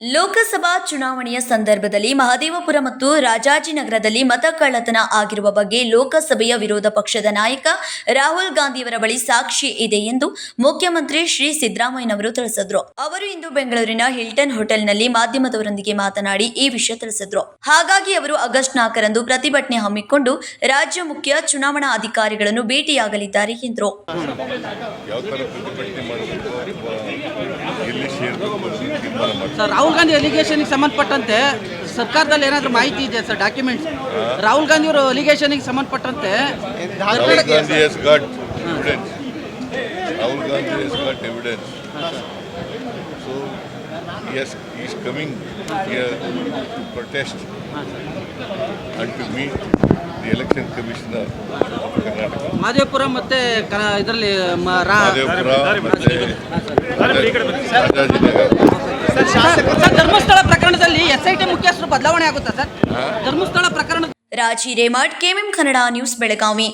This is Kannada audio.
ಲೋಕಸಭಾ ಚುನಾವಣೆಯ ಸಂದರ್ಭದಲ್ಲಿ ಮಹದೇವಪುರ ಮತ್ತು ರಾಜಾಜಿನಗರದಲ್ಲಿ ಮತ ಕಳ್ಳತನ ಆಗಿರುವ ಬಗ್ಗೆ ಲೋಕಸಭೆಯ ವಿರೋಧ ಪಕ್ಷದ ನಾಯಕ ರಾಹುಲ್ ಗಾಂಧಿಯವರ ಬಳಿ ಸಾಕ್ಷಿ ಇದೆ ಎಂದು ಮುಖ್ಯಮಂತ್ರಿ ಶ್ರೀ ಸಿದ್ದರಾಮಯ್ಯನವರು ತಿಳಿಸಿದ್ರು. ಅವರು ಇಂದು ಬೆಂಗಳೂರಿನ ಹಿಲ್ಟನ್ ಹೋಟೆಲ್ನಲ್ಲಿ ಮಾಧ್ಯಮದವರೊಂದಿಗೆ ಮಾತನಾಡಿ ಈ ವಿಷಯ ತಿಳಿಸಿದ್ರು. ಹಾಗಾಗಿ ಅವರು ಆಗಸ್ಟ್ ನಾಲ್ಕರಂದು ಪ್ರತಿಭಟನೆ ಹಮ್ಮಿಕೊಂಡು ರಾಜ್ಯ ಮುಖ್ಯ ಚುನಾವಣಾ ಅಧಿಕಾರಿಗಳನ್ನು ಭೇಟಿಯಾಗಲಿದ್ದಾರೆ ಎಂದರು. ಎಲ್ಲಿ ತೀರ್ಮಾನ ಸರ್ ರಾಹುಲ್ ಗಾಂಧಿ ಅಲಿಗೇಷನ್ಗೆ ಸಂಬಂಧಪಟ್ಟಂತೆ ಸರ್ಕಾರದಲ್ಲಿ ಏನಾದರೂ ಮಾಹಿತಿ ಇದೆ ಸರ್ ಡಾಕ್ಯುಮೆಂಟ್ಸ್ ರಾಹುಲ್ ಗಾಂಧಿ ಅವರು ಅಲಿಗೇಷನ್ಗೆ ಸಂಬಂಧಪಟ್ಟಂತೆ Rahul Gandhi has got evidence Rahul Gandhi has got evidence so as is coming here to protest and to meet the election ಮತ್ತೆ ಇದರಲ್ಲಿ ಮಹದೇವಪುರ ಮತ್ತು ಸರ್ ಧರ್ಮಸ್ಥಳ ಪ್ರಕರಣದಲ್ಲಿ ಎಸ್ ಐ ಟಿ ಮುಖ್ಯಸ್ಥರು ಬದಲಾವಣೆ ಆಗುತ್ತಾ ಸರ್? ಧರ್ಮಸ್ಥಳ ಪ್ರಕರಣ ರಾಜಿ ರೇಮಾಡ್ ಕೆಎಂಎಂ ಕನ್ನಡ ನ್ಯೂಸ್ ಬೆಳಗಾವಿ.